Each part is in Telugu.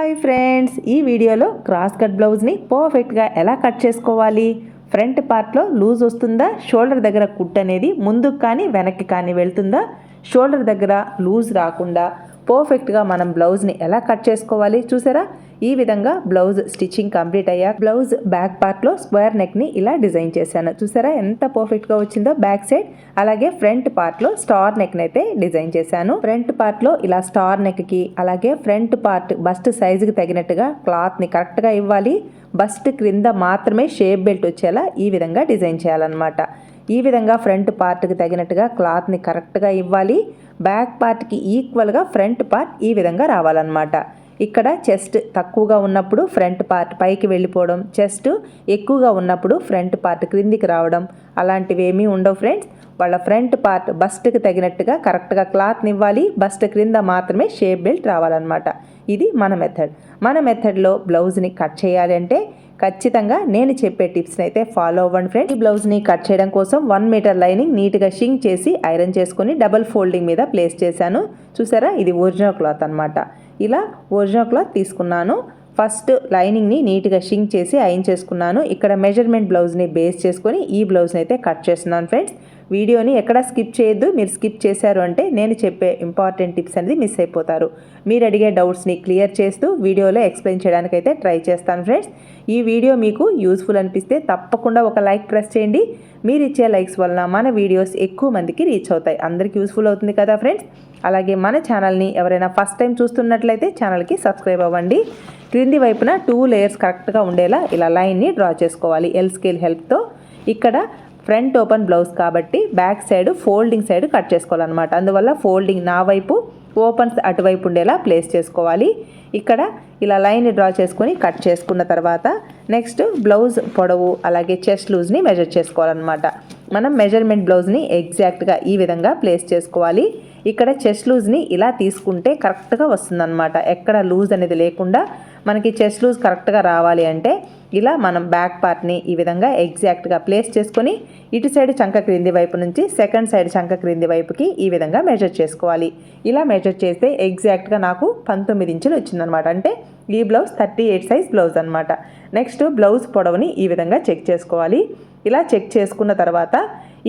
హాయ్ ఫ్రెండ్స్ ఈ వీడియోలో క్రాస్ కట్ బ్లౌజ్ని పర్ఫెక్ట్గా ఎలా కట్ చేసుకోవాలి? ఫ్రంట్ పార్ట్లో లూజ్ వస్తుందా? షోల్డర్ దగ్గర కుట్ అనేది ముందుకు కానీ వెనక్కి కానీ వెళ్తుందా? షోల్డర్ దగ్గర లూజ్ రాకుండా పర్ఫెక్ట్గా మనం బ్లౌజ్ని ఎలా కట్ చేసుకోవాలి? చూసారా? ఈ విధంగా బ్లౌజ్ స్టిచ్చింగ్ కంప్లీట్ అయ్యాక బ్లౌజ్ బ్యాక్ పార్ట్లో స్క్వేర్ నెక్ని ఇలా డిజైన్ చేశాను. చూసారా ఎంత పర్ఫెక్ట్గా వచ్చిందో? బ్యాక్ సైడ్ అలాగే ఫ్రంట్ పార్ట్లో స్టార్ నెక్ని అయితే డిజైన్ చేశాను. ఫ్రంట్ పార్ట్లో ఇలా స్టార్ నెక్కి అలాగే ఫ్రంట్ పార్ట్ బస్ట్ సైజుకి తగినట్టుగా క్లాత్ని కరెక్ట్గా ఇవ్వాలి. బస్ట్ క్రింద మాత్రమే షేప్ బెల్ట్ వచ్చేలా ఈ విధంగా డిజైన్ చేయాలన్నమాట. ఈ విధంగా ఫ్రంట్ పార్ట్కి తగినట్టుగా క్లాత్ని కరెక్ట్గా ఇవ్వాలి. బ్యాక్ పార్ట్కి ఈక్వల్గా ఫ్రంట్ పార్ట్ ఈ విధంగా రావాలన్నమాట. ఇక్కడ చెస్ట్ తక్కువగా ఉన్నప్పుడు ఫ్రంట్ పార్ట్ పైకి వెళ్ళిపోవడం చెస్ట్ ఎక్కువగా ఉన్నప్పుడు ఫ్రంట్ పార్ట్ క్రిందికి రావడం. అలాంటివి ఏమీ ఉండవు ఫ్రెండ్స్. వాళ్ళ ఫ్రంట్ పార్ట్ బస్ట్కి తగినట్టుగా కరెక్ట్గా క్లాత్ని ఇవ్వాలి. బస్ట్ క్రింద మాత్రమే షేప్ బెల్ట్ రావాలన్నమాట. ఇది మన మెథడ్. మన మెథడ్లో బ్లౌజ్ని కట్ చేయాలి అంటే ఖచ్చితంగా నేను చెప్పే టిప్స్ని అయితే ఫాలో అవ్వండి ఫ్రెండ్ ఈ బ్లౌజ్ని కట్ చేయడం కోసం వన్ మీటర్ లైనింగ్ నీట్గా షింక్ చేసి ఐరన్ చేసుకొని డబల్ ఫోల్డింగ్ మీద ప్లేస్ చేశాను. చూసారా? ఇది ఒరిజినల్ క్లాత్ అనమాట ఇలా ఒరిజినల్ క్లాత్ తీసుకున్నాను. ఫస్ట్ లైనింగ్ని నీట్గా షింక్ చేసి అయిన్ చేసుకున్నాను. ఇక్కడ మెజర్మెంట్ బ్లౌజ్ని బేస్ చేసుకొని ఈ బ్లౌజ్ని అయితే కట్ చేస్తున్నాను ఫ్రెండ్స్. వీడియోని ఎక్కడ స్కిప్ చేయొద్దు. మీరు స్కిప్ చేశారు అంటే నేను చెప్పే ఇంపార్టెంట్ టిప్స్ అనేది మిస్ అయిపోతారు. మీరు అడిగే డౌట్స్ని క్లియర్ చేస్తూ వీడియోలో ఎక్స్ప్లెయిన్ చేయడానికైతే ట్రై చేస్తాను ఫ్రెండ్స్. ఈ వీడియో మీకు యూస్ఫుల్ అనిపిస్తే తప్పకుండా ఒక లైక్ ప్రెస్ చేయండి. మీరు ఇచ్చే లైక్స్ వలన మన వీడియోస్ ఎక్కువ మందికి రీచ్ అవుతాయి. అందరికీ యూస్ఫుల్ అవుతుంది కదా ఫ్రెండ్స్. అలాగే మన ఛానల్ని ఎవరైనా ఫస్ట్ టైం చూస్తున్నట్లయితే ఛానల్కి సబ్స్క్రైబ్ అవ్వండి. క్రింది వైపున టూ లేయర్స్ కరెక్ట్గా ఉండేలా ఇలా లైన్ని డ్రా చేసుకోవాలి. ఎల్ స్కేల్ హెల్ప్తో ఇక్కడ ఫ్రంట్ ఓపెన్ బ్లౌజ్ కాబట్టి back side folding side cut చేసుకోవాలన్నమాట. అందువల్ల ఫోల్డింగ్ నా వైపు ఓపెన్స్ అటువైపు ఉండేలా ప్లేస్ చేసుకోవాలి. ఇక్కడ ఇలా లైన్ డ్రా చేసుకొని కట్ చేసుకున్న తర్వాత నెక్స్ట్ బ్లౌజ్ పొడవు అలాగే చెస్ట్ లూజ్ని మెజర్ చేసుకోవాలన్నమాట. మనం మెజర్మెంట్ బ్లౌజ్ని ఎగ్జాక్ట్గా ఈ విధంగా ప్లేస్ చేసుకోవాలి. ఇక్కడ చెస్ట్ లూజ్ని ఇలా తీసుకుంటే కరెక్ట్గా వస్తుందన్నమాట. ఎక్కడ లూజ్ అనేది లేకుండా మనకి చెస్ట్ లూజ్ కరెక్ట్గా రావాలి అంటే ఇలా మనం బ్యాక్ పార్ట్ని ఈ విధంగా ఎగ్జాక్ట్గా ప్లేస్ చేసుకొని ఇటు సైడ్ చంక క్రింది వైపు నుంచి సెకండ్ సైడ్ చంక క్రింది వైపుకి ఈ విధంగా మెజర్ చేసుకోవాలి. ఇలా మెజర్ చేస్తే ఎగ్జాక్ట్గా నాకు పంతొమ్మిది ఇంచులు వచ్చిందనమాట అంటే ఈ blouse thirty eight size blouse అనమాట నెక్స్ట్ బ్లౌజ్ పొడవుని ఈ విధంగా చెక్ చేసుకోవాలి. ఇలా చెక్ చేసుకున్న తర్వాత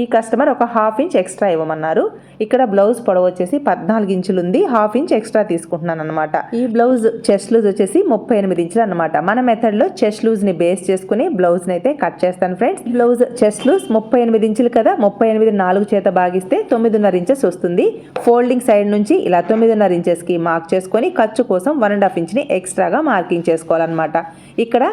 ఈ కస్టమర్ ఒక హాఫ్ ఇంచ్ ఎక్స్ట్రా ఇవ్వమన్నారు. ఇక్కడ బ్లౌజ్ పొడవు వచ్చేసి పద్నాలుగు ఇంచులు ఉంది హాఫ్ ఇంచ్ ఎక్స్ట్రా తీసుకుంటున్నాను అనమాట ఈ బ్లౌజ్ చెస్ట్ లూజ్ వచ్చేసి ముప్పై ఎనిమిది ఇంచులు అనమాట మన మెథడ్లో చెస్ట్ లూజ్ని బేస్ చేసుకుని బ్లౌజ్ని అయితే కట్ చేస్తాను ఫ్రెండ్స్. బ్లౌజ్ చెస్ట్ లూజ్ ముప్పై ఎనిమిది ఇంచులు కదా ముప్పై ఎనిమిది నాలుగు చేత భాగిస్తే తొమ్మిదిన్నర ఇంచెస్ వస్తుంది. ఫోల్డింగ్ సైడ్ నుంచి ఇలా తొమ్మిదిన్నర ఇంచెస్కి మార్క్ చేసుకొని ఖర్చు కోసం వన్ అండ్ హాఫ్ ఇంచ్ని ఎక్స్ట్రాగా మార్కింగ్ చేసుకోవాలన్నమాట. ఇక్కడ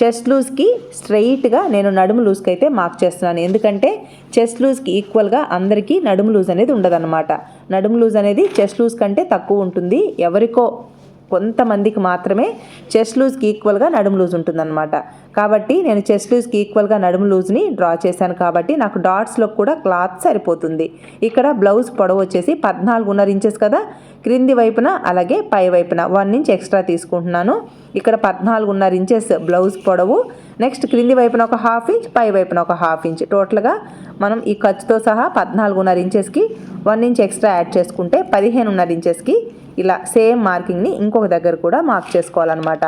చెస్ట్ లూజ్కి స్ట్రైట్గా నేను నడుము లూజ్కి అయితే మార్క్ చేస్తున్నాను. ఎందుకంటే చెస్ట్ లూజ్కి ఈక్వల్గా అందరికీ నడుము లూజ్ అనేది ఉండదన్నమాట. నడుము లూజ్ అనేది చెస్ట్ లూజ్ కంటే తక్కువ ఉంటుంది. ఎవరికో కొంతమందికి మాత్రమే చెస్ట్ లూజ్కి ఈక్వల్గా నడుము లూజ్ ఉంటుందన్నమాట. కాబట్టి నేను చెస్ట్ లూజ్కి ఈక్వల్గా నడుము లూజ్ని డ్రా చేశాను కాబట్టి నాకు డాట్స్లో కూడా క్లాత్ సరిపోతుంది. ఇక్కడ బ్లౌజ్ పొడవు వచ్చేసి పద్నాలుగున్నర ఇంచెస్ కదా. క్రింది వైపున అలాగే పై వైపున వన్ ఇంచ్ ఎక్స్ట్రా తీసుకుంటున్నాను. ఇక్కడ పద్నాలుగున్నర ఇంచెస్ బ్లౌజ్ పొడవు. నెక్స్ట్ క్రింది వైపున ఒక హాఫ్ ఇంచ్ పై వైపున ఒక హాఫ్ ఇంచ్ టోటల్గా మనం ఈ ఖర్చుతో సహా పద్నాలుగున్నర ఇంచెస్కి వన్ ఇంచ్ ఎక్స్ట్రా యాడ్ చేసుకుంటే పదిహేనున్నర ఇంచెస్కి ఇలా సేమ్ మార్కింగ్ని ఇంకొక దగ్గర కూడా మార్క్ చేసుకోవాలన్నమాట.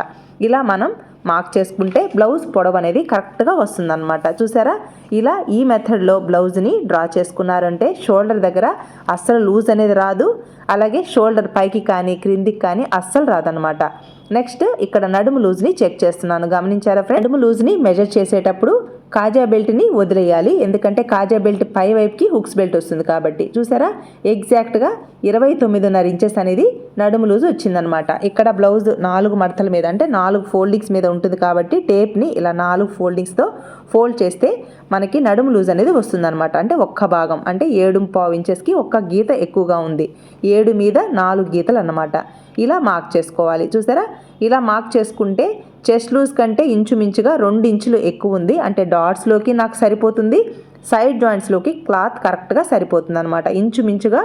ఇలా మనం మార్క్ చేసుకుంటే బ్లౌజ్ పొడవు అనేది కరెక్ట్గా వస్తుందన్నమాట. చూసారా? ఇలా ఈ మెథడ్లో బ్లౌజ్ని డ్రా చేసుకున్నారంటే షోల్డర్ దగ్గర అస్సలు లూజ్ అనేది రాదు. అలాగే షోల్డర్ పైకి కానీ క్రిందికి కానీ అస్సలు రాదనమాట నెక్స్ట్ ఇక్కడ నడుము లూజ్ని చెక్ చేస్తున్నాను. గమనించారా ఫ్రెండ్ నడుము లూజ్ని మెజర్ చేసేటప్పుడు కాజా బెల్ట్ని వదిలేయాలి. ఎందుకంటే కాజా బెల్ట్ పై వైపుకి హుక్స్ బెల్ట్ వస్తుంది కాబట్టి. చూసారా? ఎగ్జాక్ట్గా ఇరవై తొమ్మిదిన్నర ఇంచెస్ అనేది నడుము లూజ్ వచ్చిందనమాట. ఇక్కడ బ్లౌజ్ నాలుగు మడతల మీద అంటే నాలుగు ఫోల్డింగ్స్ మీద ఉంటుంది కాబట్టి టేప్ని ఇలా నాలుగు ఫోల్డింగ్స్తో ఫోల్డ్ చేస్తే మనకి నడుము లూజ్ అనేది వస్తుందన్నమాట అంటే ఒక్క భాగం అంటే ఏడు పావు ఇంచెస్కి ఒక్క గీత ఎక్కువగా ఉంది. ఏడు మీద నాలుగు గీతలు అన్నమాట. ఇలా మార్క్ చేసుకోవాలి. చూసారా? ఇలా మార్క్ చేసుకుంటే చెస్ట్ లూజ్ కంటే ఇంచుమించుగా రెండు ఇంచులు ఎక్కువ ఉంది. అంటే డాట్స్లోకి నాకు సరిపోతుంది. సైడ్ జాయింట్స్లోకి క్లాత్ కరెక్ట్గా సరిపోతుంది అనమాట ఇంచుమించుగా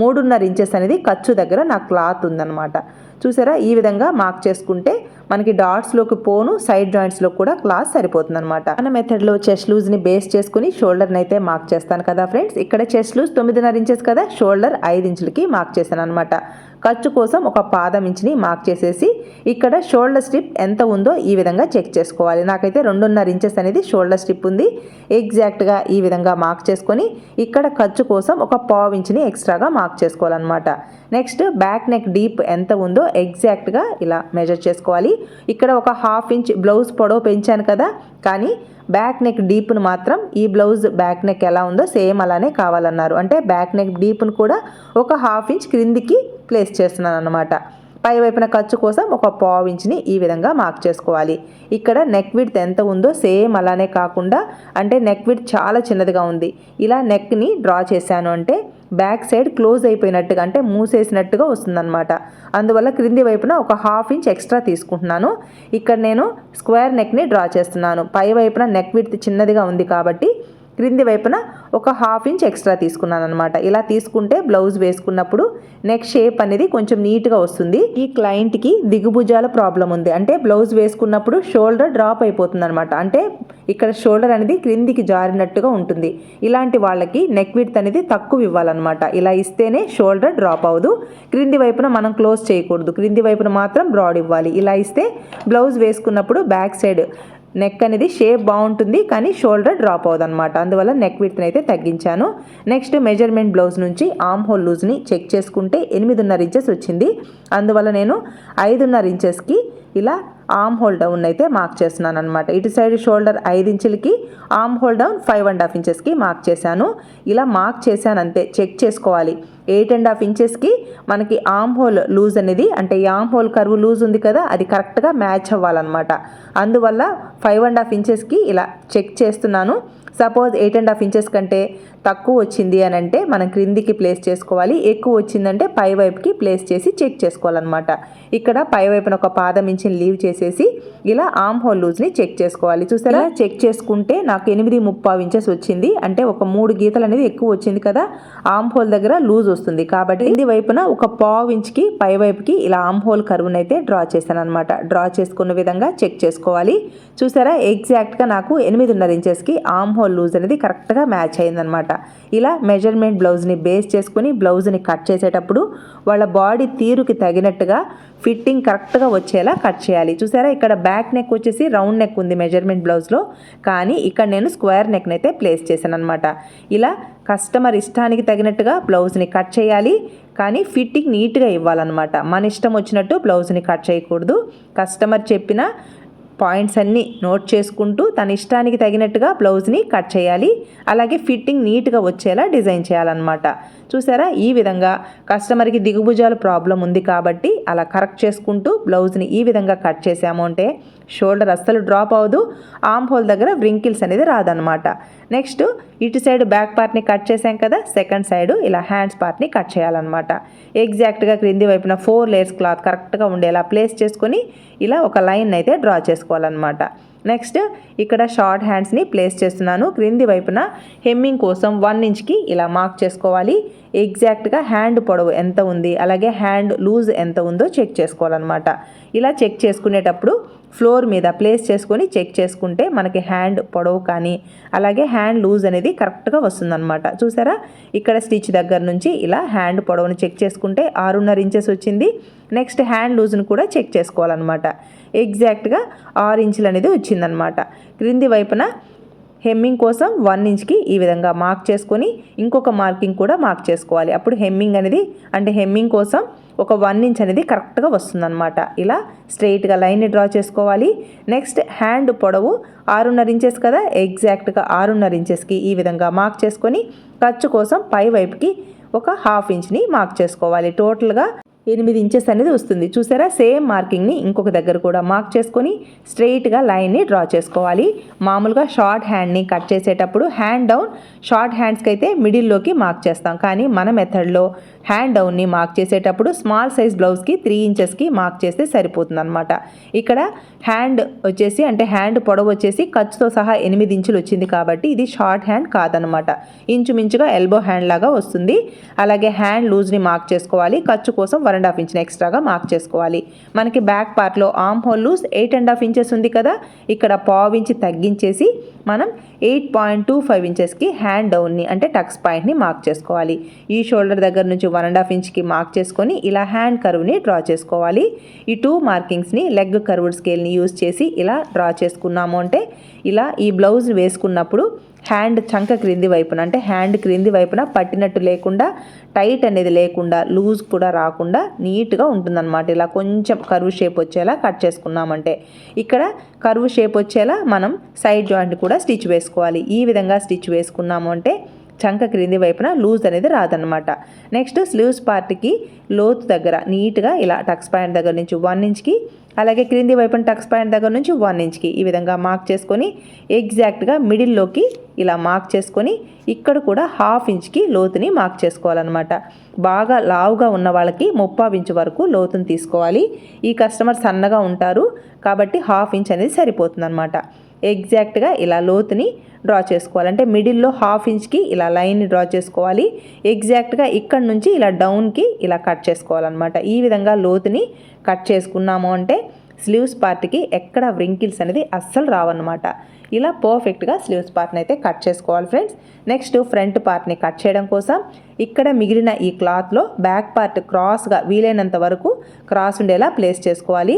మూడున్నర ఇంచెస్ అనేది ఖర్చు దగ్గర నా క్లాత్ ఉందన్నమాట. చూసారా? ఈ విధంగా మార్క్ చేసుకుంటే మనకి డాట్స్లోకి పోను సైడ్ జాయింట్స్లో కూడా క్లాత్ సరిపోతుంది అనమాట మన మెథడ్లో చెస్ట్ లూజ్ని బేస్ చేసుకుని షోల్డర్ని అయితే మార్క్ చేస్తాను కదా ఫ్రెండ్స్. ఇక్కడ చెస్ట్ లూజ్ తొమ్మిదిన్నర ఇంచెస్ కదా షోల్డర్ ఐదు ఇంచులకి మార్క్ చేశాను అనమాట ఖర్చు కోసం ఒక పాదం ఇంచుని మార్క్ చేసేసి ఇక్కడ షోల్డర్ స్ట్రిప్ ఎంత ఉందో ఈ విధంగా చెక్ చేసుకోవాలి. నాకైతే రెండున్నర ఇంచెస్ అనేది షోల్డర్ స్ట్రిప్ ఉంది. ఎగ్జాక్ట్గా ఈ విధంగా మార్క్ చేసుకొని ఇక్కడ ఖర్చు కోసం ఒక పావు ఇంచుని ఎక్స్ట్రాగా మార్క్ చేసుకోవాలన్నమాట. నెక్స్ట్ బ్యాక్ నెక్ డీప్ ఎంత ఉందో ఎగ్జాక్ట్గా ఇలా మెజర్ చేసుకోవాలి. ఇక్కడ ఒక హాఫ్ ఇంచ్ బ్లౌజ్ పొడవు పెంచాను కదా కానీ బ్యాక్ నెక్ డీప్ను మాత్రం ఈ బ్లౌజ్ బ్యాక్ నెక్ ఎలా ఉందో సేమ్ అలానే కావాలన్నారు. అంటే బ్యాక్ నెక్ డీప్ను కూడా ఒక హాఫ్ ఇంచ్ క్రిందికి ప్లేస్ చేస్తున్నాను అనమాట పై వైపున ఖర్చు కోసం ఒక పావు ఇంచ్ని ఈ విధంగా మార్క్ చేసుకోవాలి. ఇక్కడ నెక్ విడ్త్ ఎంత ఉందో సేమ్ అలానే కాకుండా అంటే నెక్ విడ్త్ చాలా చిన్నదిగా ఉంది. ఇలా నెక్ని డ్రా చేశాను అంటే బ్యాక్ సైడ్ క్లోజ్ అయిపోయినట్టుగా అంటే మూసేసినట్టుగా వస్తుందన్నమాట. అందువల్ల క్రింది వైపున ఒక హాఫ్ ఇంచ్ ఎక్స్ట్రా తీసుకుంటున్నాను. ఇక్కడ నేను స్క్వేర్ నెక్ని డ్రా చేస్తున్నాను. పై వైపున నెక్ విడ్త్ చిన్నదిగా ఉంది కాబట్టి క్రింది వైపున ఒక హాఫ్ ఇంచ్ ఎక్స్ట్రా తీసుకున్నాను అనమాట ఇలా తీసుకుంటే బ్లౌజ్ వేసుకున్నప్పుడు నెక్ షేప్ అనేది కొంచెం నీట్గా వస్తుంది. ఈ క్లయింట్కి దిగుభుజాల ప్రాబ్లం ఉంది. అంటే బ్లౌజ్ వేసుకున్నప్పుడు షోల్డర్ డ్రాప్ అయిపోతుంది అనమాట అంటే ఇక్కడ షోల్డర్ అనేది క్రిందికి జారినట్టుగా ఉంటుంది. ఇలాంటి వాళ్ళకి నెక్ విడ్త్ అనేది తక్కువ ఇవ్వాలన్నమాట. ఇలా ఇస్తేనే షోల్డర్ డ్రాప్ అవ్వదు. క్రింది వైపున మనం క్లోజ్ చేయకూడదు. క్రింది వైపున మాత్రం బ్రాడ్ ఇవ్వాలి. ఇలా ఇస్తే బ్లౌజ్ వేసుకున్నప్పుడు బ్యాక్ సైడ్ నెక్ అనేది షేప్ బాగుంటుంది కానీ షోల్డర్ డ్రాప్ అవ్వదు అనమాట అందువల్ల నెక్ విడ్త్ని అయితే తగ్గించాను. నెక్స్ట్ మెజర్మెంట్ బ్లౌజ్ నుంచి ఆమ్ హోల్ లూజ్ని చెక్ చేసుకుంటే ఎనిమిదిన్నర ఇంచెస్ వచ్చింది. అందువల్ల నేను ఐదున్నర ఇంచెస్కి ఇలా ఆమ్ హోల్ డౌన్ అయితే మార్క్ చేస్తున్నాను అనమాట ఇటు సైడ్ షోల్డర్ ఐదు ఇంచులకి arm hole down five and half ఇంచెస్కి మార్క్ చేశాను. ఇలా మార్క్ చేశాను అంతే చెక్ చేసుకోవాలి ఎయిట్ అండ్ హాఫ్ ఇంచెస్కి మనకి ఆమ్ హోల్ లూజ్ అనేది అంటే ఈ ఆమ్ హోల్ కరువు లూజ్ ఉంది కదా అది కరెక్ట్గా మ్యాచ్ అవ్వాలన్నమాట. అందువల్ల ఫైవ్ అండ్ హాఫ్ ఇంచెస్కి ఇలా చెక్ చేస్తున్నాను. Suppose eight and half inches కంటే తక్కువ వచ్చింది అని అంటే మనం క్రిందికి ప్లేస్ చేసుకోవాలి. ఎక్కువ వచ్చిందంటే పై వైపుకి ప్లేస్ చేసి చెక్ చేసుకోవాలన్నమాట. ఇక్కడ పై వైపున ఒక పాదం ఇంచిని లీవ్ చేసేసి ఇలా ఆమ్ హోల్ లూజ్ని చెక్ చేసుకోవాలి. చూసారా? చెక్ చేసుకుంటే నాకు ఎనిమిది ముప్పావు ఇంచెస్ వచ్చింది. అంటే ఒక మూడు గీతలు అనేది ఎక్కువ వచ్చింది కదా ఆమ్ హోల్ దగ్గర లూజ్ వస్తుంది. కాబట్టి ఇది వైపున ఒక పావు ఇంచ్కి పై వైపుకి ఇలా ఆమ్ హోల్ కరువును అయితే డ్రా చేశాను అనమాట డ్రా చేసుకున్న విధంగా చెక్ చేసుకోవాలి. చూసారా? ఎగ్జాక్ట్గా నాకు ఎనిమిదిన్నర ఇంచెస్కి ఆమ్ హోల్ లూజ్ అనేది కరెక్ట్గా మ్యాచ్ అయిందనమాట. ఇలా మెజర్మెంట్ బ్లౌజ్ని బేస్ చేసుకుని బ్లౌజ్ని కట్ చేసేటప్పుడు వాళ్ళ బాడీ తీరుకి తగినట్టుగా ఫిట్టింగ్ కరెక్ట్గా వచ్చేలా కట్ చేయాలి. చూసారా? ఇక్కడ బ్యాక్ నెక్ వచ్చేసి రౌండ్ నెక్ ఉంది మెజర్మెంట్ బ్లౌజ్లో. కానీ ఇక్కడ నేను స్క్వేర్ నెక్ని అయితే ప్లేస్ చేశాను అనమాట ఇలా కస్టమర్ ఇష్టానికి తగినట్టుగా బ్లౌజ్ని కట్ చేయాలి. కానీ ఫిట్టింగ్ నీట్గా ఇవ్వాలన్నమాట మన ఇష్టం వచ్చినట్టు బ్లౌజ్ని కట్ చేయకూడదు. కస్టమర్ చెప్పిన పాయింట్స్ అన్నీ నోట్ చేసుకుంటూ తన ఇష్టానికి తగినట్టుగా బ్లౌజ్ని కట్ చేయాలి. అలాగే ఫిట్టింగ్ నీట్గా వచ్చేలా డిజైన్ చేయాలన్నమాట. చూసారా? ఈ విధంగా కస్టమర్కి దిగుభుజాలు ప్రాబ్లం ఉంది కాబట్టి అలా కరెక్ట్ చేసుకుంటూ బ్లౌజ్ని ఈ విధంగా కట్ చేసాము అంటే షోల్డర్ అస్సలు డ్రాప్ అవ్వదు. ఆమ్ హోల్ దగ్గర వ్రింకిల్స్ అనేది రాదనమాట నెక్స్ట్ ఇటు సైడ్ బ్యాక్ పార్ట్ని కట్ చేసాం కదా సెకండ్ సైడ్ ఇలా హ్యాండ్స్ పార్ట్ని కట్ చేయాలన్నమాట. ఎగ్జాక్ట్గా క్రింది వైపున ఫోర్ లేయర్స్ క్లాత్ కరెక్ట్గా ఉండేలా ప్లేస్ చేసుకొని ఇలా ఒక లైన్ అయితే డ్రా చేసుకోవాలన్నమాట. నెక్స్ట్ ఇక్కడ షార్ట్ హ్యాండ్స్ని ప్లేస్ చేస్తున్నాను. క్రింది వైపున హెమ్మింగ్ కోసం వన్ ఇంచ్కి ఇలా మార్క్ చేసుకోవాలి. ఎగ్జాక్ట్గా హ్యాండ్ పొడవు ఎంత ఉంది? అలాగే హ్యాండ్ లూజ్ ఎంత ఉందో చెక్ చేసుకోవాలన్నమాట. ఇలా చెక్ చేసుకునేటప్పుడు ఫ్లోర్ మీద ప్లేస్ చేసుకొని చెక్ చేసుకుంటే మనకి హ్యాండ్ పొడవు కానీ అలాగే హ్యాండ్ లూజ్ అనేది కరెక్ట్గా వస్తుందన్నమాట. చూసారా? ఇక్కడ స్టిచ్ దగ్గర నుంచి ఇలా హ్యాండ్ పొడవుని చెక్ చేసుకుంటే ఆరున్నర ఇంచెస్ వచ్చింది. నెక్స్ట్ హ్యాండ్ లూజ్ని కూడా చెక్ చేసుకోవాలన్నమాట. ఎగ్జాక్ట్గా ఆరు ఇంచులు అనేది వచ్చిందనమాట క్రింది వైపున హెమ్మింగ్ కోసం వన్ ఇంచ్కి ఈ విధంగా మార్క్ చేసుకొని ఇంకొక మార్కింగ్ కూడా మార్క్ చేసుకోవాలి. అప్పుడు హెమ్మింగ్ అనేది అంటే హెమ్మింగ్ కోసం ఒక వన్ ఇంచ్ అనేది కరెక్ట్గా వస్తుందన్నమాట. ఇలా స్ట్రైట్గా లైన్ని డ్రా చేసుకోవాలి. నెక్స్ట్ హ్యాండ్ పొడవు ఆరున్నర ఇంచెస్ కదా ఎగ్జాక్ట్గా ఆరున్నర ఇంచెస్కి ఈ విధంగా మార్క్ చేసుకొని ఖర్చు కోసం పై వైపుకి ఒక హాఫ్ ఇంచ్ని మార్క్ చేసుకోవాలి. టోటల్గా ఎనిమిది ఇంచెస్ అనేది వస్తుంది. చూసారా? సేమ్ మార్కింగ్ని ఇంకొక దగ్గర కూడా మార్క్ చేసుకొని స్ట్రెయిట్గా లైన్ని డ్రా చేసుకోవాలి. మామూలుగా షార్ట్ హ్యాండ్ని కట్ చేసేటప్పుడు హ్యాండ్ డౌన్ షార్ట్ హ్యాండ్స్కి అయితే మిడిల్లోకి మార్క్ చేస్తాం. కానీ మన మెథడ్లో హ్యాండ్ డౌన్ని మార్క్ చేసేటప్పుడు స్మాల్ సైజ్ బ్లౌజ్కి త్రీ ఇంచెస్కి మార్క్ చేస్తే సరిపోతుంది అనమాట ఇక్కడ హ్యాండ్ వచ్చేసి అంటే హ్యాండ్ పొడవు వచ్చేసి ఖర్చుతో సహా ఎనిమిది ఇంచులు వచ్చింది కాబట్టి ఇది షార్ట్ హ్యాండ్ కాదనమాట ఇంచుమించుగా ఎల్బో హ్యాండ్ లాగా వస్తుంది. అలాగే హ్యాండ్ లూజ్ని మార్క్ చేసుకోవాలి. ఖర్చు కోసం వన్ అండ్ హాఫ్ ఇంచ్ని ఎక్స్ట్రాగా మార్క్ చేసుకోవాలి. మనకి బ్యాక్ పార్ట్లో arm hole loose eight and half inches ఉంది కదా? ఇక్కడ పావు ఇంచి తగ్గించేసి మనం ఎయిట్ పాయింట్ టూ ఫైవ్ ఇంచెస్కి హ్యాండ్ డౌన్ని అంటే టక్స్ పాయింట్ని మార్క్ చేసుకోవాలి. ఈ షోల్డర్ దగ్గర నుంచి వన్ అండ్ హాఫ్ ఇంచ్కి మార్క్ చేసుకొని ఇలా హ్యాండ్ కర్వ్ని డ్రా చేసుకోవాలి. ఈ టూ మార్కింగ్స్ని లెగ్ కర్వ్డ్ స్కేల్ని యూజ్ చేసి ఇలా డ్రా చేసుకున్నాము అంటే ఇలా ఈ బ్లౌజ్ వేసుకున్నప్పుడు హ్యాండ్ చంక క్రింది వైపున అంటే హ్యాండ్ క్రింది వైపున పట్టినట్టు లేకుండా టైట్ అనేది లేకుండా లూజ్ కూడా రాకుండా నీట్గా ఉంటుందన్నమాట. ఇలా కొంచెం కరువు షేప్ వచ్చేలా కట్ చేసుకున్నామంటే. ఇక్కడ కరువు షేప్ వచ్చేలా మనం సైడ్ జాయింట్ కూడా స్టిచ్ వేసుకోవాలి. ఈ విధంగా స్టిచ్ వేసుకున్నాము అంటే చంక క్రింది వైపున లూజ్ అనేది రాదనమాట నెక్స్ట్ స్లీవ్స్ పార్ట్కి లోతు దగ్గర నీట్గా ఇలా టక్స్ పాయింట్ దగ్గర నుంచి వన్ ఇంచ్కి అలాగే క్రింది వైపున టక్స్ పాయింట్ దగ్గర నుంచి వన్ ఇంచ్కి ఈ విధంగా మార్క్ చేసుకొని ఎగ్జాక్ట్గా మిడిల్లోకి ఇలా మార్క్ చేసుకొని ఇక్కడ కూడా హాఫ్ ఇంచ్కి లోతుని మార్క్ చేసుకోవాలన్నమాట. బాగా లావుగా ఉన్న వాళ్ళకి ముప్పావు ఇంచ్ వరకు లోతుని తీసుకోవాలి. ఈ కస్టమర్ సన్నగా ఉంటారు కాబట్టి హాఫ్ ఇంచ్ అనేది సరిపోతుంది ఎగ్జాక్ట్గా ఇలా లోతుని డ్రా చేసుకోవాలి. అంటే మిడిల్లో హాఫ్ ఇంచ్కి ఇలా లైన్ని డ్రా చేసుకోవాలి. ఎగ్జాక్ట్గా ఇక్కడ నుంచి ఇలా డౌన్కి ఇలా కట్ చేసుకోవాలన్నమాట. ఈ విధంగా లోతుని కట్ చేసుకున్నాము అంటే స్లీవ్స్ పార్ట్కి ఎక్కడ వ్రింకిల్స్ అనేది అస్సలు రావన్నమాట. ఇలా పర్ఫెక్ట్గా స్లీవ్స్ పార్ట్ని అయితే కట్ చేసుకోవాలి ఫ్రెండ్స్. నెక్స్ట్ ఫ్రంట్ పార్ట్ని కట్ చేయడం కోసం ఇక్కడ మిగిలిన ఈ క్లాత్లో బ్యాక్ పార్ట్ క్రాస్గా వీలైనంత వరకు క్రాస్ ఉండేలా ప్లేస్ చేసుకోవాలి.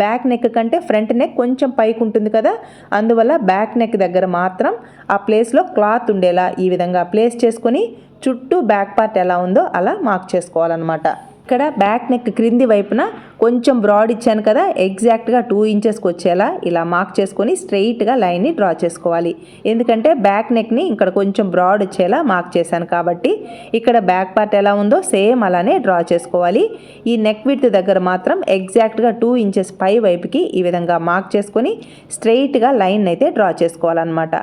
బ్యాక్ నెక్ కంటే ఫ్రంట్ నెక్ కొంచెం పైకి ఉంటుంది కదా. అందువల్ల బ్యాక్ నెక్ దగ్గర మాత్రం ఆ ప్లేస్లో క్లాత్ ఉండేలా ఈ విధంగా ప్లేస్ చేసుకొని చుట్టూ బ్యాక్ పార్ట్ ఎలా ఉందో అలా మార్క్ చేసుకోవాలన్నమాట. ఇక్కడ బ్యాక్ నెక్ క్రింది వైపున కొంచెం బ్రాడ్ ఇచ్చాను కదా ఎగ్జాక్ట్గా టూ ఇంచెస్కి వచ్చేలా ఇలా మార్క్ చేసుకొని స్ట్రెయిట్గా లైన్ని డ్రా చేసుకోవాలి. ఎందుకంటే బ్యాక్ నెక్ని ఇక్కడ కొంచెం బ్రాడ్ వచ్చేలా మార్క్ చేశాను కాబట్టి ఇక్కడ బ్యాక్ పార్ట్ ఎలా ఉందో సేమ్ అలానే డ్రా చేసుకోవాలి. ఈ నెక్ విత్ దగ్గర మాత్రం ఎగ్జాక్ట్గా టూ ఇంచెస్ పై వైపుకి ఈ విధంగా మార్క్ చేసుకొని స్ట్రెయిట్గా లైన్ అయితే డ్రా చేసుకోవాలన్నమాట.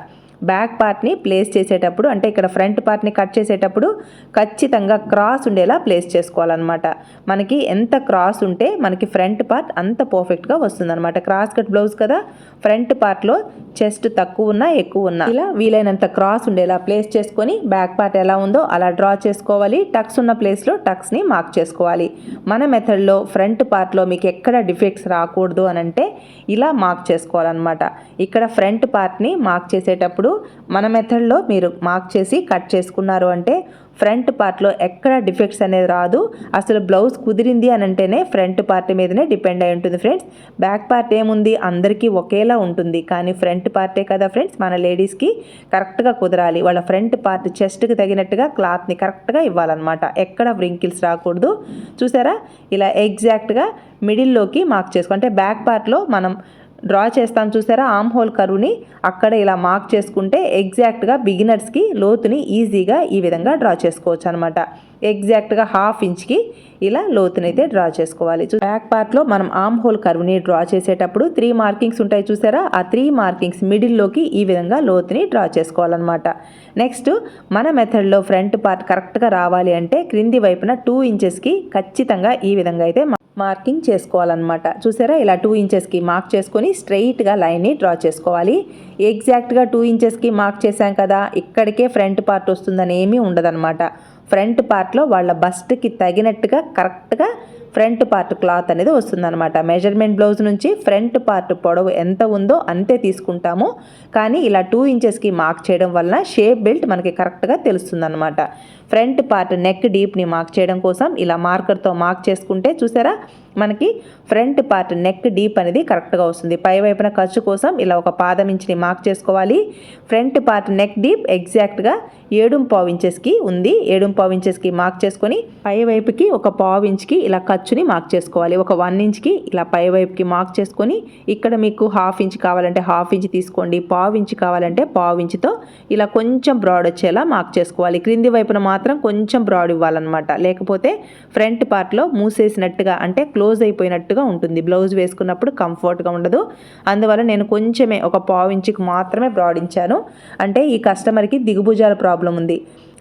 బ్యాక్ పార్ట్ని ప్లేస్ చేసేటప్పుడు అంటే ఇక్కడ ఫ్రంట్ పార్ట్ని కట్ చేసేటప్పుడు ఖచ్చితంగా క్రాస్ ఉండేలా ప్లేస్ చేసుకోవాలన్నమాట. మనకి ఎంత క్రాస్ ఉంటే మనకి ఫ్రంట్ పార్ట్ అంత పర్ఫెక్ట్గా వస్తుందన్నమాట. క్రాస్ కట్ బ్లౌజ్ కదా ఫ్రంట్ పార్ట్లో చెస్ట్ తక్కువ ఉన్నా ఎక్కువ ఉన్నా. ఇలా వీలైనంత క్రాస్ ఉండేలా ప్లేస్ చేసుకొని బ్యాక్ పార్ట్ ఎలా ఉందో అలా డ్రా చేసుకోవాలి. టక్స్ ఉన్న ప్లేస్లో టక్స్ని మార్క్ చేసుకోవాలి. మన మెథడ్లో ఫ్రంట్ పార్ట్లో మీకు ఎక్కడ డిఫెక్ట్స్ రాకూడదు అని అంటే ఇలా మార్క్ చేసుకోవాలన్నమాట. ఇక్కడ ఫ్రంట్ పార్ట్ని మార్క్ చేసేటప్పుడు మన మెథడ్లో మీరు మార్క్ చేసి కట్ చేసుకున్నారు అంటే ఫ్రంట్ పార్ట్లో ఎక్కడ డిఫెక్ట్స్ అనేది రాదు. అసలు బ్లౌజ్ కుదిరింది అని అంటేనే ఫ్రంట్ పార్ట్ మీదనే డిపెండ్ అయి ఉంటుంది ఫ్రెండ్స్. బ్యాక్ పార్ట్ ఏముంది? అందరికీ ఒకేలా ఉంటుంది. కానీ ఫ్రంట్ పార్టే కదా ఫ్రెండ్స్? మన లేడీస్కి కరెక్ట్గా కుదరాలి. వాళ్ళ ఫ్రంట్ పార్ట్ చెస్ట్కి తగినట్టుగా క్లాత్ని కరెక్ట్గా ఇవ్వాలన్నమాట. ఎక్కడ వ్రింకిల్స్ రాకూడదు. చూసారా? ఇలా ఎగ్జాక్ట్గా మిడిల్లోకి మార్క్ చేసుకో. అంటే బ్యాక్ పార్ట్లో మనం డ్రా చేస్తాం చూసారా? ఆమ్ హోల్ కరువుని అక్కడ ఇలా మార్క్ చేసుకుంటే ఎగ్జాక్ట్గా బిగినర్స్కి లోతుని ఈజీగా ఈ విధంగా డ్రా చేసుకోవచ్చు అనమాట ఎగ్జాక్ట్గా హాఫ్ ఇంచ్కి ఇలా లోతునైతే డ్రా చేసుకోవాలి. బ్యాక్ పార్ట్లో మనం ఆమ్ హోల్ కర్వ్ని డ్రా చేసేటప్పుడు త్రీ మార్కింగ్స్ ఉంటాయి చూసారా? ఆ త్రీ మార్కింగ్స్ మిడిల్లోకి ఈ విధంగా లోతుని డ్రా చేసుకోవాలన్నమాట. నెక్స్ట్ మన మెథడ్లో ఫ్రంట్ పార్ట్ కరెక్ట్గా రావాలి అంటే క్రింది వైపున టూ ఇంచెస్కి ఖచ్చితంగా ఈ విధంగా అయితే మార్కింగ్ చేసుకోవాలన్నమాట. చూసారా? ఇలా టూ ఇంచెస్కి మార్క్ చేసుకొని స్ట్రైట్గా లైన్ని డ్రా చేసుకోవాలి. ఎగ్జాక్ట్గా టూ ఇంచెస్కి మార్క్ చేశాం కదా ఇక్కడికే ఫ్రంట్ పార్ట్ వస్తుందని ఏమీ ఉండదన్నమాట. ఫ్రంట్ పార్ట్లో వాళ్ళ బస్ట్కి తగినట్టుగా కరెక్ట్గా ఫ్రంట్ పార్ట్ క్లాత్ అనేది వస్తుందన్నమాట. మెజర్మెంట్ బ్లౌజ్ నుంచి ఫ్రంట్ పార్ట్ పొడవు ఎంత ఉందో అంతే తీసుకుంటాము. కానీ ఇలా టూ ఇంచెస్కి మార్క్ చేయడం వలన షేప్ బెల్ట్ మనకి కరెక్ట్గా తెలుస్తుందన్నమాట. ఫ్రంట్ పార్ట్ నెక్ డీప్ని మార్క్ చేయడం కోసం ఇలా మార్కర్తో మార్క్ చేసుకుంటే చూసారా? మనకి ఫ్రంట్ పార్ట్ నెక్ డీప్ అనేది కరెక్ట్గా వస్తుంది. పై వైపున ఖర్చు కోసం ఇలా ఒక పాదం ఇంచుని మార్క్ చేసుకోవాలి. ఫ్రంట్ పార్ట్ నెక్ డీప్ ఎగ్జాక్ట్గా ఏడు పావు ఇంచెస్కి ఉంది. ఏడు పావు ఇంచెస్కి మార్క్ చేసుకొని పై వైపుకి ఒక పావు ఇంచ్కి ఇలా ఖర్చుని మార్క్ చేసుకోవాలి. ఒక వన్ ఇంచ్కి ఇలా పై వైపుకి మార్క్ చేసుకొని ఇక్కడ మీకు హాఫ్ ఇంచ్ కావాలంటే హాఫ్ ఇంచ్ తీసుకోండి. పావు ఇంచ్ కావాలంటే పావు ఇంచ్తో ఇలా కొంచెం బ్రాడ్ వచ్చేలా మార్క్ చేసుకోవాలి. క్రింది వైపున మాత్రం కొంచెం బ్రాడ్ ఇవ్వాలన్నమాట. లేకపోతే ఫ్రంట్ పార్ట్లో మూసేసినట్టుగా అంటే క్లోజ్ అయిపోయినట్టుగా ఉంటుంది. బ్లౌజ్ వేసుకున్నప్పుడు కంఫర్ట్గా ఉండదు. అందువల్ల నేను కొంచెమే ఒక పావు ఇంచుకి మాత్రమే బ్రాడ్ ఇచ్చాను. అంటే ఈ కస్టమర్కి దిగుభుజాల ప్రాబ్లం ఉంది.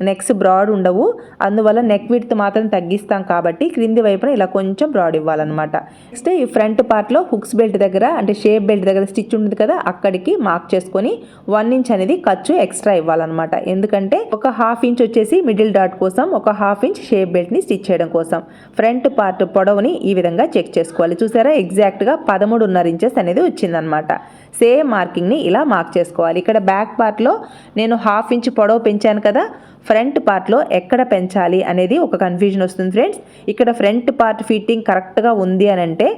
నెక్స్ బ్రాడ్ ఉండవు. అందువల్ల నెక్ విడ్త్ మాత్రం తగ్గిస్తాం కాబట్టి క్రింది వైపున ఇలా కొంచెం బ్రాడ్ ఇవ్వాలన్నమాట. నెక్స్ట్ ఈ ఫ్రంట్ పార్ట్లో హుక్స్ బెల్ట్ దగ్గర అంటే షేప్ బెల్ట్ దగ్గర స్టిచ్ ఉంటుంది కదా అక్కడికి మార్క్ చేసుకొని వన్ ఇంచ్ అనేది ఖర్చు ఎక్స్ట్రా ఇవ్వాలన్నమాట. ఎందుకంటే ఒక హాఫ్ ఇంచ్ వచ్చేసి మిడిల్ డాట్ కోసం ఒక హాఫ్ ఇంచ్ షేప్ బెల్ట్ని స్టిచ్ చేయడం కోసం. ఫ్రంట్ పార్ట్ పొడవుని ఈ విధంగా చెక్ చేసుకోవాలి. చూసారా? ఎగ్జాక్ట్గా పదమూడున్నర ఇంచెస్ అనేది వచ్చిందనమాట సేమ్ మార్కింగ్ని ఇలా మార్క్ చేసుకోవాలి. ఇక్కడ బ్యాక్ పార్ట్లో నేను హాఫ్ ఇంచ్ పొడవు పెంచాను కదా ఫ్రంట్ పార్ట్లో ఎక్కడ పెంచాలి అనేది ఒక కన్ఫ్యూజన్ వస్తుంది ఫ్రెండ్స్. ఇక్కడ ఫ్రంట్ పార్ట్ ఫిట్టింగ్ కరెక్ట్గా ఉంది అని అంటే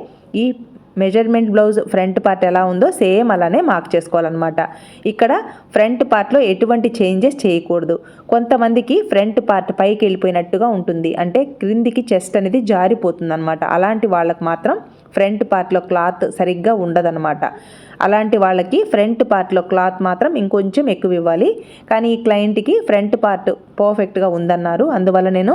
ఈ మెజర్మెంట్ బ్లౌజ్ ఫ్రంట్ పార్ట్ ఎలా ఉందో సేమ్ అలానే మార్క్ చేసుకోవాలన్నమాట. ఇక్కడ ఫ్రంట్ పార్ట్లో ఎటువంటి చేంజెస్ చేయకూడదు. కొంతమందికి ఫ్రంట్ పార్ట్ పైకి వెళ్ళిపోయినట్టుగా ఉంటుంది. అంటే క్రిందికి చెస్ట్ అనేది జారిపోతుంది అనమాట అలాంటి వాళ్ళకి మాత్రం ఫ్రంట్ పార్ట్లో క్లాత్ సరిగ్గా ఉండదన్నమాట. అలాంటి వాళ్ళకి ఫ్రంట్ పార్ట్లో క్లాత్ మాత్రం ఇంకొంచెం ఎక్కువ ఇవ్వాలి. కానీ ఈ క్లయింట్కి ఫ్రంట్ పార్ట్ పర్ఫెక్ట్గా ఉందన్నారు. అందువల్ల నేను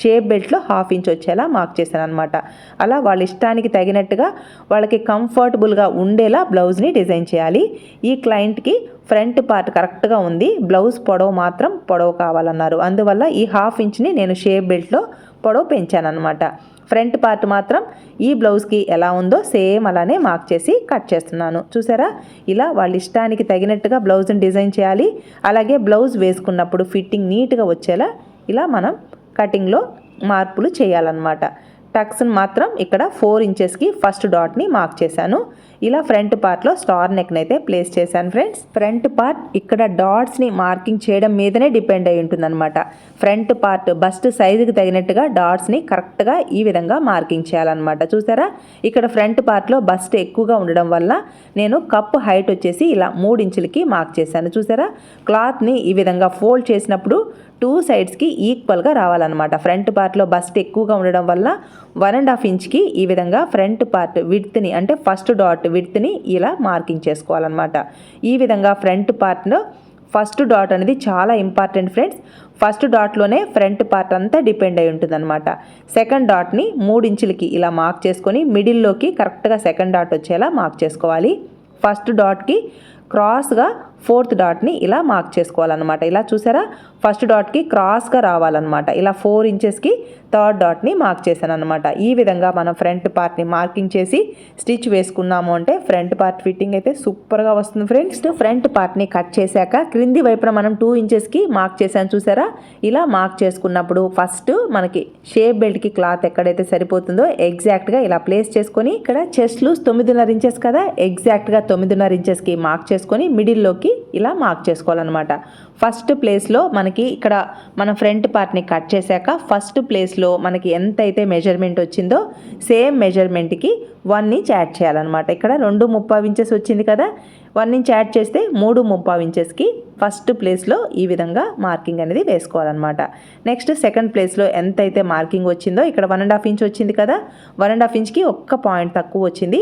షేప్ బెల్ట్లో హాఫ్ ఇంచ్ వచ్చేలా మార్క్ చేశాను అనమాట అలా వాళ్ళ ఇష్టానికి తగినట్టుగా వాళ్ళకి కంఫర్టబుల్గా ఉండేలా బ్లౌజ్ని డిజైన్ చేయాలి. ఈ క్లయింట్కి ఫ్రంట్ పార్ట్ కరెక్ట్గా ఉంది. బ్లౌజ్ పొడవు మాత్రం పొడవు కావాలన్నారు. అందువల్ల ఈ హాఫ్ ఇంచ్ని నేను షేప్ బెల్ట్లో పొడవు పెంచానమాట ఫ్రంట్ పార్ట్ మాత్రం ఈ బ్లౌజ్కి ఎలా ఉందో సేమ్ అలానే మార్క్ చేసి కట్ చేస్తున్నాను. చూసారా? ఇలా వాళ్ళ ఇష్టానికి తగినట్టుగా బ్లౌజ్ని డిజైన్ చేయాలి. అలాగే బ్లౌజ్ వేసుకున్నప్పుడు ఫిట్టింగ్ నీట్గా వచ్చేలా ఇలా మనం కటింగ్లో మార్పులు చేయాలన్నమాట. టక్స్ని మాత్రం ఇక్కడ ఫోర్ ఇంచెస్కి ఫస్ట్ డాట్ని మార్క్ చేశాను. ఇలా ఫ్రంట్ పార్ట్లో స్టార్ నెక్ని అయితే ప్లేస్ చేశాను ఫ్రెండ్స్. ఫ్రంట్ పార్ట్ ఇక్కడ డాట్స్ని మార్కింగ్ చేయడం మీదనే డిపెండ్ అయి ఉంటుందన్నమాట. ఫ్రంట్ పార్ట్ బస్ట్ సైజుకి తగినట్టుగా డాట్స్ని కరెక్ట్గా ఈ విధంగా మార్కింగ్ చేయాలన్నమాట. చూసారా? ఇక్కడ ఫ్రంట్ పార్ట్లో బస్ట్ ఎక్కువగా ఉండడం వల్ల నేను కప్ హైట్ వచ్చేసి ఇలా మూడు ఇంచులకి మార్క్ చేశాను. చూసారా? క్లాత్ని ఈ విధంగా ఫోల్డ్ చేసినప్పుడు టూ సైడ్స్కి ఈక్వల్గా రావాలన్నమాట. ఫ్రంట్ పార్ట్లో బస్ట్ ఎక్కువగా ఉండడం వల్ల వన్ అండ్ హాఫ్ ఇంచ్కి ఈ విధంగా ఫ్రంట్ పార్ట్ విడ్త్ని అంటే ఫస్ట్ డాట్ విడ్త్ని ఇలా మార్కింగ్ చేసుకోవాలన్నమాట. ఈ విధంగా ఫ్రంట్ పార్ట్లో ఫస్ట్ డాట్ అనేది చాలా ఇంపార్టెంట్ ఫ్రెండ్స్. ఫస్ట్ డాట్లోనే ఫ్రంట్ పార్ట్ అంతా డిపెండ్ అయి ఉంటుందన్నమాట. సెకండ్ డాట్ని మూడు ఇంచులకి ఇలా మార్క్ చేసుకొని మిడిల్లోకి కరెక్ట్గా సెకండ్ డాట్ వచ్చేలా మార్క్ చేసుకోవాలి. ఫస్ట్ డాట్కి క్రాస్గా ఫోర్త్ డాట్ని ఇలా మార్క్ చేసుకోవాలన్నమాట. ఇలా చూసారా? ఫస్ట్ డాట్కి క్రాస్గా రావాలన్నమాట. ఇలా ఫోర్ ఇంచెస్కి థర్డ్ డాట్ని మార్క్ చేశాను అనమాట ఈ విధంగా మనం ఫ్రంట్ పార్ట్ని మార్కింగ్ చేసి స్టిచ్ వేసుకున్నాము అంటే ఫ్రంట్ పార్ట్ ఫిట్టింగ్ అయితే సూపర్గా వస్తుంది ఫ్రెండ్స్. ఫ్రంట్ పార్ట్ని కట్ చేశాక క్రింది వైపున మనం టూ ఇంచెస్కి మార్క్ చేశాను చూసారా? ఇలా మార్క్ చేసుకున్నప్పుడు ఫస్ట్ మనకి షేప్ బెల్ట్కి క్లాత్ ఎక్కడైతే సరిపోతుందో ఎగ్జాక్ట్గా ఇలా ప్లేస్ చేసుకొని ఇక్కడ చెస్ట్ లూస్ తొమ్మిదిన్నర ఇంచెస్ కదా ఎగ్జాక్ట్గా తొమ్మిదిన్నర ఇంచెస్కి మార్క్ చేసుకొని మిడిల్లోకి ఇలా మార్క్ చేసుకోవాలన్నమాట. ఫస్ట్ ప్లేస్లో మనకి ఇక్కడ మన ఫ్రంట్ పార్ట్ని కట్ చేశాక ఫస్ట్ ప్లేస్లో మనకి ఎంతైతే మెజర్మెంట్ వచ్చిందో సేమ్ మెజర్మెంట్కి వన్ ఇంచ్ యాడ్ చేయాలన్నమాట. ఇక్కడ రెండు ముప్పై ఇంచెస్ వచ్చింది కదా వన్ ఇంచ్ యాడ్ చేస్తే మూడు ముప్పావు ఇంచెస్కి ఫస్ట్ ప్లేస్లో ఈ విధంగా మార్కింగ్ అనేది వేసుకోవాలన్నమాట. నెక్స్ట్ సెకండ్ ప్లేస్లో ఎంత అయితే మార్కింగ్ వచ్చిందో ఇక్కడ వన్ అండ్ హాఫ్ ఇంచ్ వచ్చింది కదా వన్ అండ్ హాఫ్ ఇంచ్కి ఒక్క పాయింట్ తక్కువ వచ్చింది.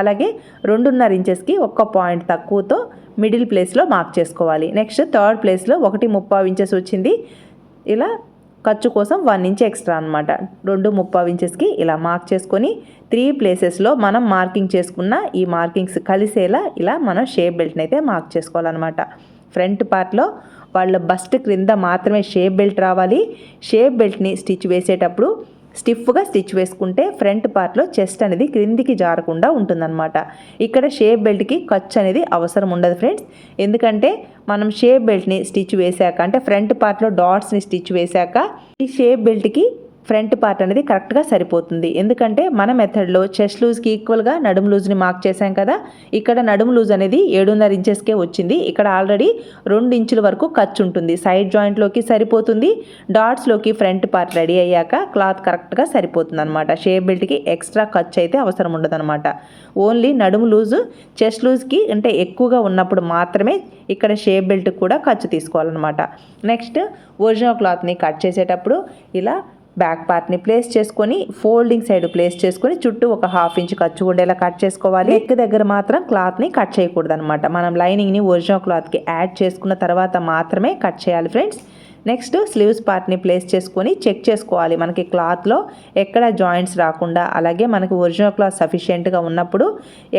అలాగే రెండున్నర ఇంచెస్కి ఒక్క పాయింట్ తక్కువతో మిడిల్ ప్లేస్లో మార్క్ చేసుకోవాలి. నెక్స్ట్ థర్డ్ ప్లేస్లో ఒకటి ముప్పావు ఇంచెస్ వచ్చింది. ఇలా ఖర్చు కోసం వన్ ఇంచ్ ఎక్స్ట్రా అనమాట రెండు ముప్పావు ఇంచెస్కి ఇలా మార్క్ చేసుకొని త్రీ ప్లేసెస్లో మనం మార్కింగ్ చేసుకున్న ఈ మార్కింగ్స్ కలిసేలా ఇలా మనం షేప్ బెల్ట్ని అయితే మార్క్ చేసుకోవాలన్నమాట. ఫ్రంట్ పార్ట్లో వాళ్ళ బస్ట్ క్రింద మాత్రమే షేప్ బెల్ట్ రావాలి. షేప్ బెల్ట్ని స్టిచ్ వేసేటప్పుడు స్టిఫ్గా స్టిచ్ వేసుకుంటే ఫ్రంట్ పార్ట్లో చెస్ట్ అనేది క్రిందికి జారకుండా ఉంటుందన్నమాట. ఇక్కడ షేప్ బెల్ట్కి ఖర్చు అనేది అవసరం ఉండదు ఫ్రెండ్స్. ఎందుకంటే మనం షేప్ బెల్ట్ని స్టిచ్ వేశాక అంటే ఫ్రంట్ పార్ట్లో డాట్స్ని స్టిచ్ వేశాక ఈ షేప్ బెల్ట్కి ఫ్రంట్ పార్ట్ అనేది కరెక్ట్గా సరిపోతుంది. ఎందుకంటే మన మెథడ్లో చెస్ట్ లూజ్కి ఈక్వల్గా నడుము లూజ్ని మార్క్ చేశాం కదా ఇక్కడ నడుము లూజ్ అనేది ఏడున్నర ఇంచెస్కే వచ్చింది. ఇక్కడ ఆల్రెడీ రెండు ఇంచుల వరకు ఖర్చు ఉంటుంది. సైడ్ జాయింట్లోకి సరిపోతుంది డాట్స్లోకి ఫ్రంట్ పార్ట్ రెడీ అయ్యాక క్లాత్ కరెక్ట్గా సరిపోతుంది అనమాట షేప్ బెల్ట్కి ఎక్స్ట్రా ఖర్చు అయితే అవసరం ఉండదన్నమాట. ఓన్లీ నడుము లూజు చెస్ట్ లూజ్కి అంటే ఎక్కువగా ఉన్నప్పుడు మాత్రమే ఇక్కడ షేప్ బెల్ట్ కూడా ఖర్చు తీసుకోవాలన్నమాట. నెక్స్ట్ ఒరిజినల్ క్లాత్ని కట్ చేసేటప్పుడు ఇలా బ్యాక్ పార్ట్ని ప్లేస్ చేసుకొని ఫోల్డింగ్ సైడ్ ప్లేస్ చేసుకొని చుట్టూ ఒక హాఫ్ ఇంచ్ ఖర్చు ఉండేలా కట్ చేసుకోవాలి. నెక్ దగ్గర మాత్రం క్లాత్ని కట్ చేయకూడదు అనమాట మనం లైనింగ్ని ఒరిజినల్ క్లాత్కి యాడ్ చేసుకున్న తర్వాత మాత్రమే కట్ చేయాలి ఫ్రెండ్స్ నెక్స్ట్ స్లీవ్స్ పార్ట్ని ప్లేస్ చేసుకొని చెక్ చేసుకోవాలి. మనకి క్లాత్లో ఎక్కడ జాయింట్స్ రాకుండా అలాగే మనకి ఒరిజినల్ క్లాత్ సఫిషియెంట్గా ఉన్నప్పుడు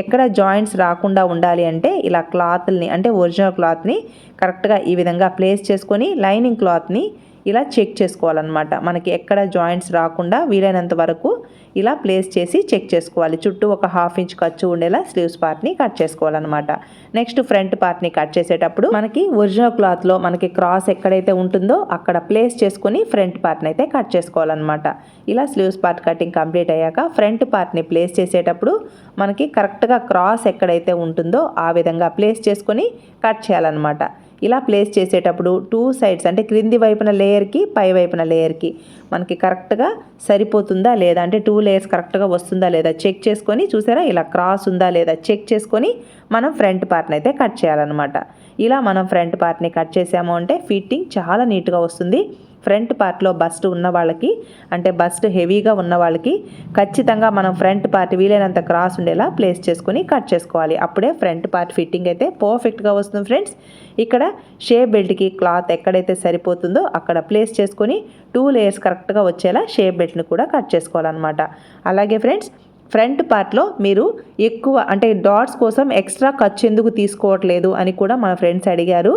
ఎక్కడ జాయింట్స్ రాకుండా ఉండాలి అంటే ఇలా క్లాత్ని అంటే ఒరిజినల్ క్లాత్ని కరెక్ట్గా ఈ విధంగా ప్లేస్ చేసుకొని లైనింగ్ క్లాత్ని ఇలా చెక్ చేసుకోవాలన్నమాట. మనకి ఎక్కడ జాయింట్స్ రాకుండా వీలైనంత వరకు ఇలా ప్లేస్ చేసి చెక్ చేసుకోవాలి. చుట్టూ ఒక హాఫ్ ఇంచ్ ఖర్చు ఉండేలా స్లీవ్స్ పార్ట్ని కట్ చేసుకోవాలన్నమాట. నెక్స్ట్ ఫ్రంట్ పార్ట్ని కట్ చేసేటప్పుడు మనకి ఒరిజినల్ క్లాత్లో మనకి క్రాస్ ఎక్కడైతే ఉంటుందో అక్కడ ప్లేస్ చేసుకొని ఫ్రంట్ పార్ట్ని అయితే కట్ చేసుకోవాలన్నమాట. ఇలా స్లీవ్స్ పార్ట్ కటింగ్ కంప్లీట్ అయ్యాక ఫ్రంట్ పార్ట్ని ప్లేస్ చేసేటప్పుడు మనకి కరెక్ట్గా క్రాస్ ఎక్కడైతే ఉంటుందో ఆ విధంగా ప్లేస్ చేసుకొని కట్ చేయాలన్నమాట. ఇలా ప్లేస్ చేసేటప్పుడు టూ సైడ్స్ అంటే క్రింది వైపున లేయర్కి పై వైపున లేయర్కి మనకి కరెక్ట్గా సరిపోతుందా లేదా? అంటే టూ లేయర్స్ కరెక్ట్గా వస్తుందా లేదా? చెక్ చేసుకొని చూసారా? ఇలా క్రాస్ ఉందా లేదా? చెక్ చేసుకొని మనం ఫ్రంట్ పార్ట్ని అయితే కట్ చేయాలన్నమాట. ఇలా మనం ఫ్రంట్ పార్ట్ని కట్ చేసాము అంటే ఫిట్టింగ్ చాలా నీట్గా వస్తుంది. ఫ్రంట్ పార్ట్లో బస్ట్ ఉన్న వాళ్ళకి అంటే బస్ట్ హెవీగా ఉన్న వాళ్ళకి ఖచ్చితంగా మనం ఫ్రంట్ పార్ట్ వీలైనంత క్రాస్ ఉండేలా ప్లేస్ చేసుకొని కట్ చేసుకోవాలి. అప్పుడే ఫ్రంట్ పార్ట్ ఫిట్టింగ్ అయితే పర్ఫెక్ట్గా వస్తుంది ఫ్రెండ్స్. ఇక్కడ షేప్ బెల్ట్కి క్లాత్ ఎక్కడైతే సరిపోతుందో అక్కడ ప్లేస్ చేసుకొని టూ లేయర్స్ కరెక్ట్గా వచ్చేలా షేప్ బెల్ట్ని కూడా కట్ చేసుకోవాలన్నమాట. అలాగే ఫ్రెండ్స్ ఫ్రంట్ పార్ట్లో మీరు ఎక్కువ అంటే డాట్స్ కోసం ఎక్స్ట్రా ఖర్చు ఎందుకు తీసుకోవట్లేదు అని కూడా మన ఫ్రెండ్స్ అడిగారు.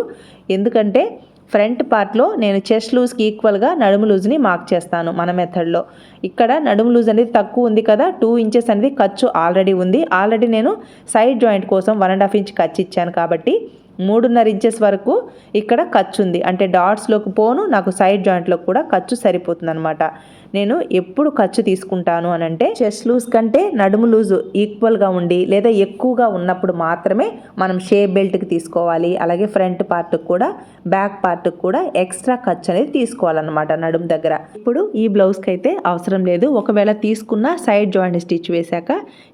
ఎందుకంటే ఫ్రంట్ పార్ట్లో నేను చెస్ట్ లూజ్కి ఈక్వల్గా నడుము లూజ్ని మార్క్ చేస్తాను మన మెథడ్లో. ఇక్కడ నడుము లూజ్ అనేది తక్కువ ఉంది కదా టూ ఇంచెస్ అనేది ఖర్చు ఆల్రెడీ ఉంది. ఆల్రెడీ నేను సైడ్ జాయింట్ కోసం వన్ అండ్ హాఫ్ ఇంచ్ ఖర్చు ఇచ్చాను కాబట్టి మూడున్నర ఇంచెస్ వరకు ఇక్కడ ఖర్చు ఉంది. అంటే డాట్స్లోకి పోను నాకు సైడ్ జాయింట్లోకి కూడా ఖర్చు సరిపోతుంది అనమాట నేను ఎప్పుడు ఖర్చు తీసుకుంటాను అని అంటే చెస్ట్ లూజ్ కంటే నడుము లూజు ఈక్వల్గా ఉండి లేదా ఎక్కువగా ఉన్నప్పుడు మాత్రమే మనం షేప్ బెల్ట్కి తీసుకోవాలి. అలాగే ఫ్రంట్ పార్ట్కి కూడా బ్యాక్ పార్ట్కి కూడా ఎక్స్ట్రా ఖర్చు అనేది తీసుకోవాలన్నమాట నడుము దగ్గర. ఇప్పుడు ఈ బ్లౌజ్కి అయితే అవసరం లేదు. ఒకవేళ తీసుకున్న సైడ్ జాయింట్ స్టిచ్ వేశాక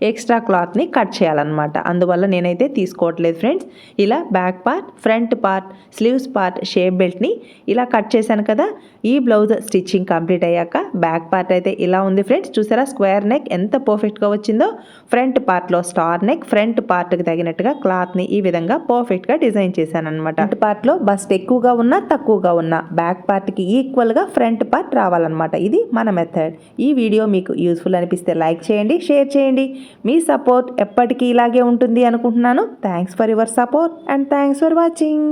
ఎక్స్ట్రా క్లాత్ని కట్ చేయాలన్నమాట. అందువల్ల నేనైతే తీసుకోవట్లేదు ఫ్రెండ్స్ ఇలా back part front part sleeves part shape బెల్ట్ని ఇలా కట్ చేశాను కదా ఈ బ్లౌజ్ స్టిచ్చింగ్ కంప్లీట్ అయ్యాక బ్యాక్ పార్ట్ అయితే ఇలా ఉంది ఫ్రెండ్స్. చూసారా? స్క్వేర్ నెక్ ఎంత పర్ఫెక్ట్గా వచ్చిందో. ఫ్రంట్ పార్ట్లో స్టార్ నెక్ ఫ్రంట్ పార్ట్కి తగినట్టుగా క్లాత్ని ఈ విధంగా పర్ఫెక్ట్గా డిజైన్ చేశాను అనమాట ఫ్రంట్ పార్ట్లో బస్ట్ ఎక్కువగా ఉన్నా తక్కువగా ఉన్నా బ్యాక్ పార్ట్కి ఈక్వల్గా ఫ్రంట్ పార్ట్ రావాలన్నమాట. ఇది మన మెథడ్ ఈ వీడియో మీకు యూస్ఫుల్ అనిపిస్తే లైక్ చేయండి షేర్ చేయండి. మీ సపోర్ట్ ఎప్పటికీ ఇలాగే ఉంటుంది అనుకుంటున్నాను. Thanks for your support and thanks for watching